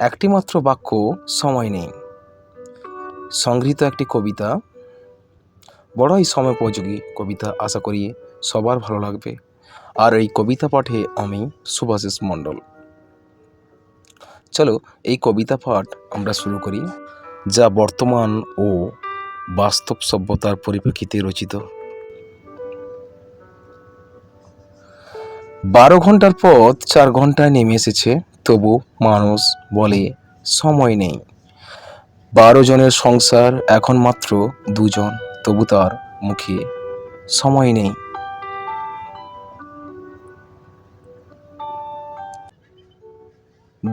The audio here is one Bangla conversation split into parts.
একটিমাত্র বাক্য, সময় নেই। সংগৃহীত একটি কবিতা। বড়ই সময়োপযোগী কবিতা, আশা করি সবার ভালো লাগবে। আর এই কবিতা পাঠে আমি সুভাষিস মণ্ডল। চলো এই কবিতা পাঠ আমরা শুরু করি, যা বর্তমান ও বাস্তব সভ্যতার পরিপ্রেক্ষিতে রচিত। বারো ঘণ্টার পথ চার ঘন্টায় নেমে এসেছে। তবু মানুষ বলে সময় নেই। বারো জনের সংসার এখন মাত্র দুজন, তবু তার মুখে সময় নেই।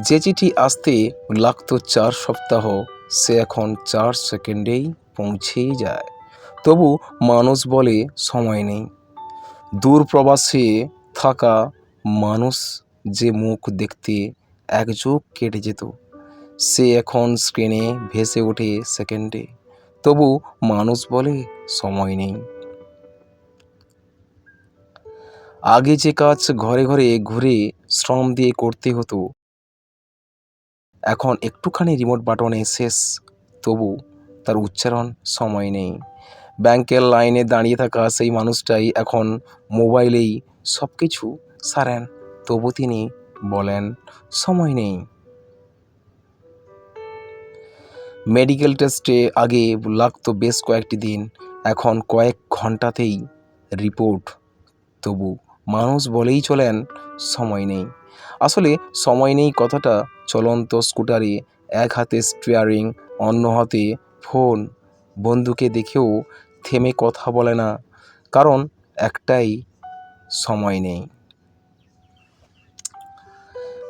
যে চিঠি আসতে লাগতো চার সপ্তাহ, সে এখন চার সেকেন্ডেই পৌঁছেই যায়। তবু মানুষ বলে সময় নেই। দূর প্রবাসে থাকা মানুষ যে মুখ দেখতে এক যুগ কেটে যেত। সে এখন স্ক্রিনে ভেসে ওঠে সেকেন্ডে তবু মানুষ বলে সময় নেই। আগে যে কাজ ঘরে ঘরে ঘুরে শ্রম দিয়ে করতে হতো, এখন একটুখানি রিমোট বাটনে শেষ। তবু তার উচ্চারণ সময় নেই। ব্যাংকের লাইনে দাঁড়িয়ে থাকা সেই মানুষটাই এখন মোবাইলেই সব কিছু সারেন। তবু তিনি বলেন, সময় নেই। মেডিকেল টেস্টে আগে লাগতো বেশ কয়েকটি দিন, এখন কয়েক ঘন্টাতেই রিপোর্ট। তবু মানুষ বলেই চলেন, সময় নেই। আসলে সময় নেই কথাটা চলন্ত স্কুটারে, এক হাতে স্টিয়ারিং অন্য হাতে ফোন বন্ধুকে দেখেও থেমে কথা বলে না, কারণ একটাই সময় নেই।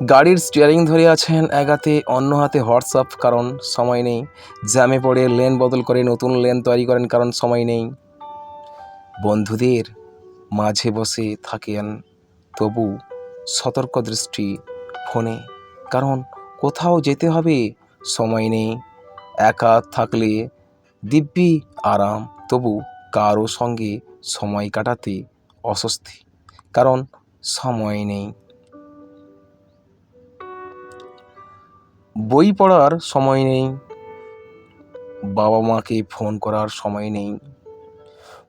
গাড়ির স্টিয়ারিং ধরে আছেন এক হাতে, অন্য হাতে হোয়াটসঅ্যাপ, কারণ সময় নেই। জ্যামে পড়ে লেন বদল করে নতুন লেন তৈরি করেন, কারণ সময় নেই। বন্ধুদের মাঝে বসে থাকেন, তবু সতর্ক দৃষ্টি ফোনে, কারণ কোথাও যেতে হবে, সময় নেই। একা থাকলে দিব্যি আরাম, তবু কারও সঙ্গে সময় কাটাতে অস্বস্তি, কারণ সময় নেই। বই পড়ার সময় নেই। বাবা মাকে ফোন করার সময় নেই।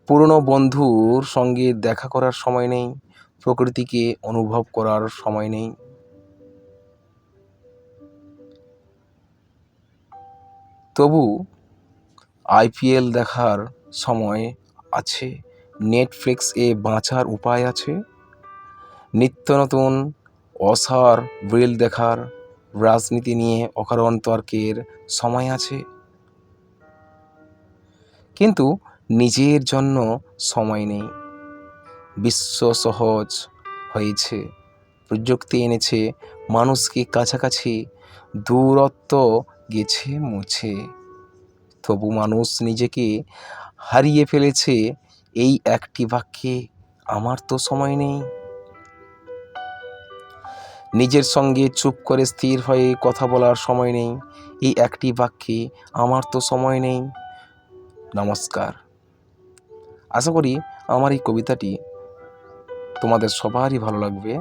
পুরনো বন্ধুর সঙ্গে দেখা করার সময় নেই। প্রকৃতিকে অনুভব করার সময় নেই। তবু আইপিএল দেখার সময় আছে। নেটফ্লিক্স এ বাঁচার উপায় আছে। নিত্য নতুন অসার রিল দেখার রাজনীতি নিয়ে অকারণ তর্কের সময় আছে। কিন্তু নিজের জন্য সময় নেই। বিশ্ব সহজ হয়েছে। প্রযুক্তি এনেছে, মানুষকে কাছাকাছি দূরত্ব গেছে মুছে। তবু মানুষ নিজেকে হারিয়ে ফেলেছে, এই একটি বাক্যে আমার তো সময় নেই। নিজের সঙ্গে চুপ করে স্থির হয়ে কথা বলার সময় নেই। এই একটি বাক্যে, আমার তো সময় নেই। নমস্কার। আশা করি আমার এই কবিতাটি তোমাদের সবারই ভালো লাগবে।